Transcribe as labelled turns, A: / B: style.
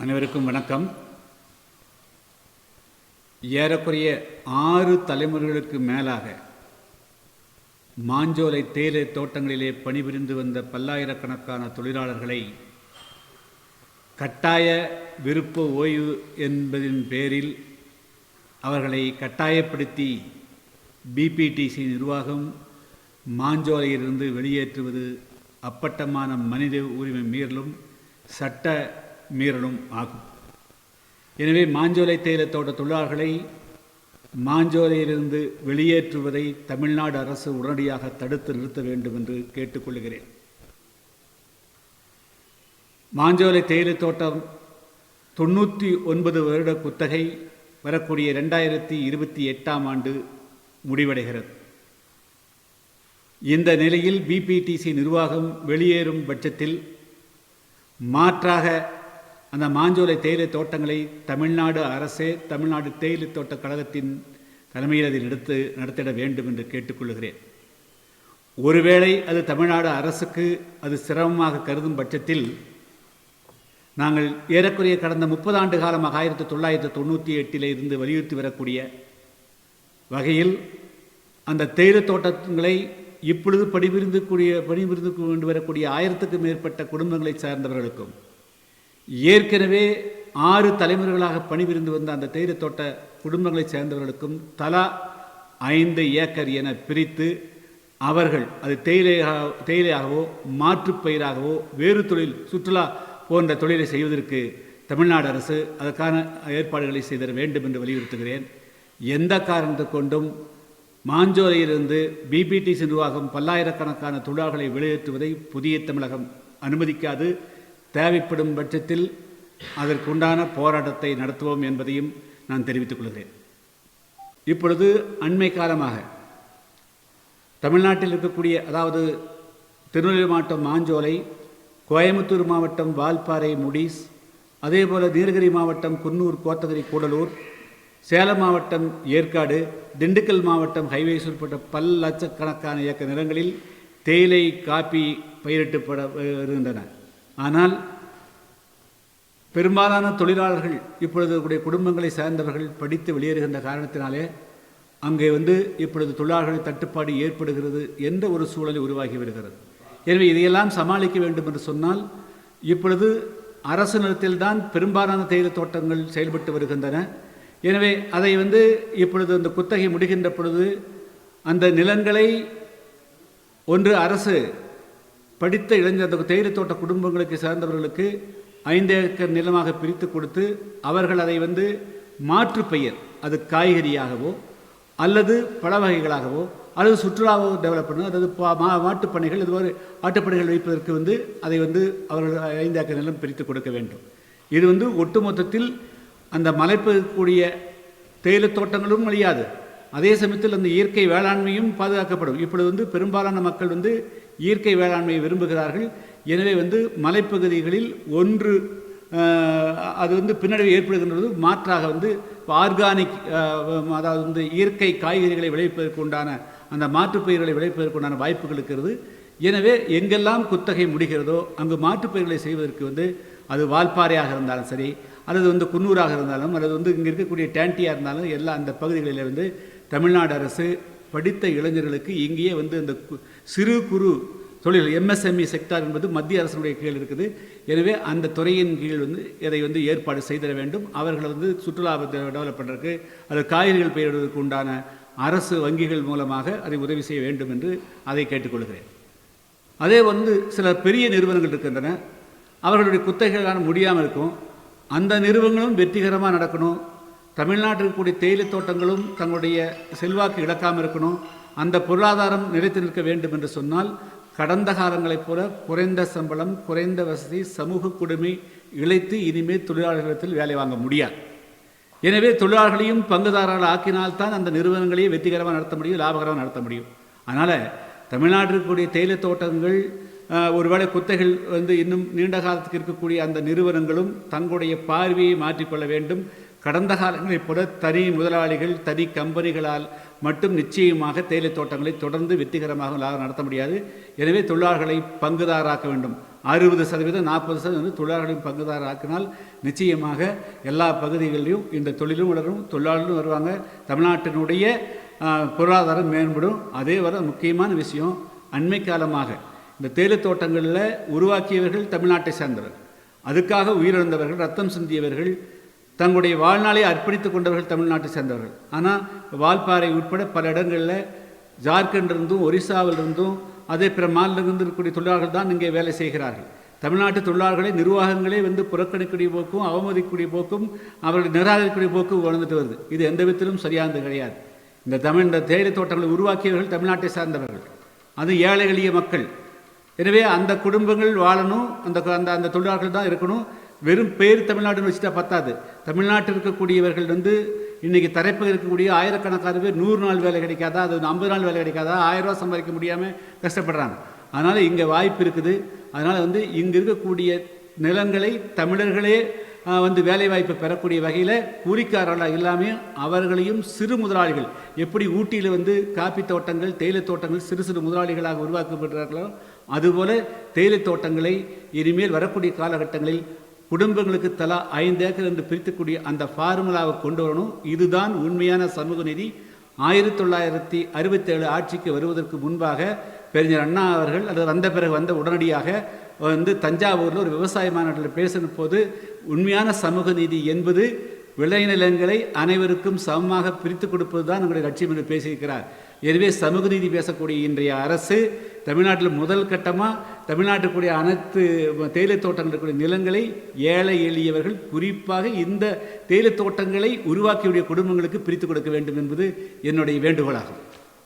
A: அனைவருக்கும் வணக்கம். ஏறக்குறைய ஆறு தலைமுறைகளுக்கு மேலாக மாஞ்சோலை தேயிலை தோட்டங்களிலே பணிபுரிந்து வந்த பல்லாயிரக்கணக்கான தொழிலாளர்களை கட்டாய விருப்ப ஓய்வு என்பதின் பேரில் அவர்களை கட்டாயப்படுத்தி பிபிடிசி நிர்வாகம் மாஞ்சோலையிலிருந்து வெளியேற்றுவது அப்பட்டமான மனித உரிமை மீறலும் சட்ட மீறலும் ஆகும். எனவே மாஞ்சோலை தேயிலை தோட்ட தொழிலாளர்களை மாஞ்சோலையிலிருந்து வெளியேற்றுவதை தமிழ்நாடு அரசு உடனடியாக தடுத்து நிறுத்த வேண்டும் என்று கேட்டுக்கொள்கிறேன் மாஞ்சோலை தேயிலை தோட்டம் தொண்ணூற்றி ஒன்பது வருட குத்தகை வரக்கூடிய ரெண்டாயிரத்தி இருபத்தி எட்டாம் ஆண்டு முடிவடைகிறது. இந்த நிலையில் பிபிடிசி நிர்வாகம் வெளியேறும் பட்சத்தில் மாற்றாக அந்த மாஞ்சோலை தேயிலை தோட்டங்களை தமிழ்நாடு அரசே தமிழ்நாடு தேயிலை தோட்ட கழகத்தின் தலைமையில் அதில் எடுத்து நடத்திட வேண்டும் என்று கேட்டுக்கொள்கிறேன். ஒருவேளை அது தமிழ்நாடு அரசுக்கு அது சிரமமாக கருதும் பட்சத்தில் நாங்கள் ஏறக்குறைய கடந்த முப்பது ஆண்டு காலமாக ஆயிரத்தி தொள்ளாயிரத்தி தொண்ணூற்றி எட்டில் இருந்து வலியுறுத்தி வரக்கூடிய வகையில் அந்த தேயிலை தோட்டங்களை இப்பொழுது பணிபுரிந்து கூடிய பணிபுரிந்து கொண்டு வரக்கூடிய ஆயிரத்துக்கும் மேற்பட்ட குடும்பங்களை சார்ந்தவர்களுக்கும் ஏற்கனவே ஆறு தலைமுறைகளாக பணிபுரிந்து வந்த அந்த தேயிலை தோட்ட குடும்பங்களைச் சேர்ந்தவர்களுக்கும் தலா ஐந்து ஏக்கர் என பிரித்து அவர்கள் அது தேயிலையாக தேயிலையாகவோ மாற்றுப்பயிராகவோ வேறு தொழில் சுற்றுலா போன்ற தொழிலை செய்வதற்கு தமிழ்நாடு அரசு அதற்கான ஏற்பாடுகளை செய்திட வேண்டும் என்று வலியுறுத்துகிறேன். எந்த காரணத்தை கொண்டும் மாஞ்சோலையிலிருந்து பிபிடிசி நிர்வாகம் பல்லாயிரக்கணக்கான தொழிலாளர்களை வெளியேற்றுவதை புதிய தமிழகம் அனுமதிக்காது. தேவைப்படும் பட்சத்தில் அதற்குண்டான போராட்டத்தை நடத்துவோம் என்பதையும் நான் தெரிவித்துக் கொள்கிறேன். இப்பொழுது அண்மை காலமாக தமிழ்நாட்டில் இருக்கக்கூடிய அதாவது திருநெல்வேலி மாவட்டம் மாஞ்சோலை கோயம்புத்தூர் மாவட்டம் வால்பாறை முடிஸ் அதேபோல் நீலகிரி மாவட்டம் குன்னூர் கோத்தகிரி கூடலூர் சேலம் மாவட்டம் ஏற்காடு திண்டுக்கல் மாவட்டம் ஹைவேஸ் உட்பட்ட பல் லட்சக்கணக்கான ஏக்கர் நிலங்களில் தேயிலை காப்பி பயிரிட்டுப்பட இருக்கின்றன ஆனால் பெரும்பாலான தொழிலாளர்கள் இப்பொழுது கூடிய குடும்பங்களை சேர்ந்தவர்கள் படித்து வெளியேறுகின்ற காரணத்தினாலே அங்கே வந்து இப்பொழுது தொழிலாளர்களின் தட்டுப்பாடு ஏற்படுகிறது என்ற ஒரு சூழலை உருவாகி வருகிறது. எனவே இதையெல்லாம் சமாளிக்க வேண்டும் என்று சொன்னால் இப்பொழுது அரசு நிலத்தில்தான் பெரும்பாலான தேயிலை தோட்டங்கள் செயல்பட்டு வருகின்றன. எனவே அதை வந்து இப்பொழுது அந்த குத்தகை முடிகின்ற பொழுது அந்த நிலங்களை ஒன்று அரசு படித்த இளைஞர் அந்த தேயிலை தோட்ட குடும்பங்களுக்கு சேர்ந்தவர்களுக்கு ஐந்து ஏக்கர் நிலமாக பிரித்து கொடுத்து அவர்கள் அதை வந்து மாற்று பெயர் அது காய்கறியாகவோ அல்லது பழ வகைகளாகவோ அல்லது சுற்றுலாவோ டெவலப் பண்ணணும் அதாவது மா மாட்டுப் இது மாதிரி ஆட்டுப்பண்ணைகள் வைப்பதற்கு வந்து அதை வந்து அவர்கள் ஐந்து ஏக்கர் நிலம் பிரித்து கொடுக்க வேண்டும். இது வந்து ஒட்டுமொத்தத்தில் அந்த மலைப்பகக்கூடிய தேயிலை தோட்டங்களும் அழியாது. அதே சமயத்தில் அந்த இயற்கை வேளாண்மையும் பாதுகாக்கப்படும். இப்பொழுது வந்து பெரும்பாலான மக்கள் வந்து இயற்கை வேளாண்மையை விரும்புகிறார்கள். எனவே வந்து மலைப்பகுதிகளில் ஒன்று அது வந்து பின்னடைவு ஏற்படுகின்றது. மாற்றாக வந்து ஆர்கானிக் அதாவது வந்து இயற்கை காய்கறிகளை விளைவிப்பதற்கு உண்டான அந்த மாற்றுப்பயிர்களை விளைவிப்பதற்கு உண்டான வாய்ப்புகள் இருக்கிறது. எனவே எங்கெல்லாம் குத்தகை முடிகிறதோ அங்கு மாற்றுப்பயிர்களை செய்வதற்கு வந்து அது வால்பாறையாக இருந்தாலும் சரி அல்லது வந்து குன்னூராக இருந்தாலும் அல்லது வந்து இங்கே இருக்கக்கூடிய டேண்டியாக இருந்தாலும் எல்லா அந்த பகுதிகளில் வந்து தமிழ்நாடு அரசு படித்த இளைஞர்களுக்கு இங்கேயே வந்து அந்த சிறு குறு தொழில் எம்எஸ்எம்இ செக்டார் என்பது மத்திய அரசனுடைய கீழ் இருக்குது. எனவே அந்த துறையின் கீழ் வந்து இதை வந்து ஏற்பாடு செய்திட வேண்டும். அவர்களை வந்து சுற்றுலா டெவலப் பண்ணுறதுக்கு அது காய்கறிகள் பெயரிடுவதற்கு உண்டான அரசு வங்கிகள் மூலமாக அதை உதவி செய்ய வேண்டும் என்று அதை கேட்டுக்கொள்கிறேன். அதே வந்து சில பெரிய நிறுவனங்கள் இருக்கின்றன. அவர்களுடைய குத்தகைகளான முடியாமல் இருக்கும். அந்த நிறுவனங்களும் வெற்றிகரமாக நடக்கணும். தமிழ்நாட்டில் கூடிய தேயிலை தோட்டங்களும் தங்களுடைய செல்வாக்கு இழக்காமல் இருக்கணும். அந்த பொருளாதாரம் நிலைத்து நிற்க வேண்டும் என்று சொன்னால் கடந்த காலங்களைப் போல குறைந்த சம்பளம் குறைந்த வசதி சமூக கொடுமை இழைத்து இனிமேல் தொழிலாளர்களிடத்தில் வேலை வாங்க முடியாது. எனவே தொழிலாளர்களையும் பங்குதாரர்கள் ஆக்கினால்தான் அந்த நிறுவனங்களையும் வெற்றிகரமாக நடத்த முடியும் லாபகரமாக நடத்த முடியும். அதனால் தமிழ்நாட்டில் இருக்கக்கூடிய தேயிலை தோட்டங்கள் ஒருவேளை குத்தைகள் வந்து இன்னும் நீண்ட காலத்துக்கு இருக்கக்கூடிய அந்த நிறுவனங்களும் தங்களுடைய பார்வையை மாற்றிக்கொள்ள வேண்டும். கடந்த காலங்களைப் போல தனி முதலாளிகள் தனி கம்பெனிகளால் மட்டும் நிச்சயமாக தேயிலை தோட்டங்களை தொடர்ந்து வெற்றிகரமாக நடத்த முடியாது. எனவே தொழிலாளர்களை பங்குதாராக்க வேண்டும். அறுபது சதவீதம் நாற்பது சதவீதம் வந்து தொழிலாளர்களின் பங்குதாரர் நிச்சயமாக எல்லா பகுதிகளிலும் இந்த தொழிலும் வளரும் தொழிலாளர்களும் வருவாங்க. தமிழ்நாட்டினுடைய பொருளாதாரம் மேம்படும். அதே வர முக்கியமான விஷயம் அண்மை காலமாக இந்த தேயிலை தோட்டங்களில் உருவாக்கியவர்கள் தமிழ்நாட்டை சேர்ந்தவர்கள். அதுக்காக உயிரிழந்தவர்கள் ரத்தம் சிந்தியவர்கள் தங்களுடைய வாழ்நாளை அர்ப்பணித்துக் கொண்டவர்கள் தமிழ்நாட்டை சேர்ந்தவர்கள். ஆனால் வால்பாறை உட்பட பல இடங்களில் ஜார்க்கண்டிலிருந்தும் ஒரிசாவிலிருந்தும் அதே பிற மாநிலங்களிலிருந்து இருக்கக்கூடிய தொழிலாளர்கள் தான் இங்கே வேலை செய்கிறார்கள். தமிழ்நாட்டு தொழிலாளர்களை நிர்வாகங்களே வந்து புறக்கணிக்கூடிய போக்கும் அவமதிக்கக்கூடிய போக்கும் அவர்களை நிராகரிக்கக்கூடிய போக்கும் வளர்ந்துட்டு வருது. இது எந்த விதத்திலும் சரியானது கிடையாது. இந்த தமிழ் இந்த தேயிலை தோட்டங்களை உருவாக்கியவர்கள் தமிழ்நாட்டை சார்ந்தவர்கள். அது ஏழை எளிய மக்கள். எனவே அந்த குடும்பங்கள் வாழணும் அந்த அந்த அந்த தொழிலாளர்கள் தான் இருக்கணும். வெறும் பேர் தமிழ்நாடுன்னு வச்சுட்டா பத்தாது. தமிழ்நாட்டில் இருக்கக்கூடியவர்கள் வந்து இன்றைக்கி தரைப்பில் இருக்கக்கூடிய ஆயிரக்கணக்கான பேர் நூறு நாள் வேலை கிடைக்காதா அது ஐம்பது நாள் வேலை கிடைக்காதா ஆயிரம் ரூபா சம்பாதிக்க முடியாமல் கஷ்டப்படுறாங்க. அதனால் இங்கே வாய்ப்பு இருக்குது. அதனால் வந்து இங்கே இருக்கக்கூடிய நிலங்களை தமிழர்களே வந்து வேலைவாய்ப்பு பெறக்கூடிய வகையில் கூலிக்காரர்களாக இல்லாமல் அவர்களையும் சிறு முதலாளிகள் எப்படி ஊட்டியில் வந்து காப்பி தோட்டங்கள் தேயிலை தோட்டங்கள் சிறு சிறு முதலாளிகளாக உருவாக்கப்படுறார்களோ அதுபோல தேயிலை தோட்டங்களை இனிமேல் வரக்கூடிய காலகட்டங்களில் குடும்பங்களுக்கு தலா ஐந்து ஏக்கர் என்று பிரித்துக்கூடிய அந்த ஃபார்முலாவை கொண்டு வரணும். இதுதான் உண்மையான சமூக நீதி. ஆயிரத்தி தொள்ளாயிரத்தி அறுபத்தேழு ஆட்சிக்கு வருவதற்கு முன்பாக பெருஞர் அண்ணா அவர்கள் அது வந்த பிறகு வந்த உடனடியாக வந்து தஞ்சாவூரில் ஒரு விவசாய மாநாட்டில் பேசின போது உண்மையான சமூக நீதி என்பது விளைநிலங்களை அனைவருக்கும் சமமாக பிரித்து கொடுப்பது தான் நம்முடைய லட்சியம் என்று பேசியிருக்கிறார். எனவே சமூக நீதி பேசக்கூடிய இன்றைய அரசு தமிழ்நாட்டில் முதல் கட்டமாக தமிழ்நாட்டுக்குரிய அனைத்து தேயிலை தோட்டங்கள் இருக்கக்கூடிய நிலங்களை ஏழை எளியவர்கள் குறிப்பாக இந்த தேயிலை தோட்டங்களை உருவாக்கியுடைய குடும்பங்களுக்கு பிரித்து கொடுக்க வேண்டும் என்பது என்னுடைய வேண்டுகோளாகும்.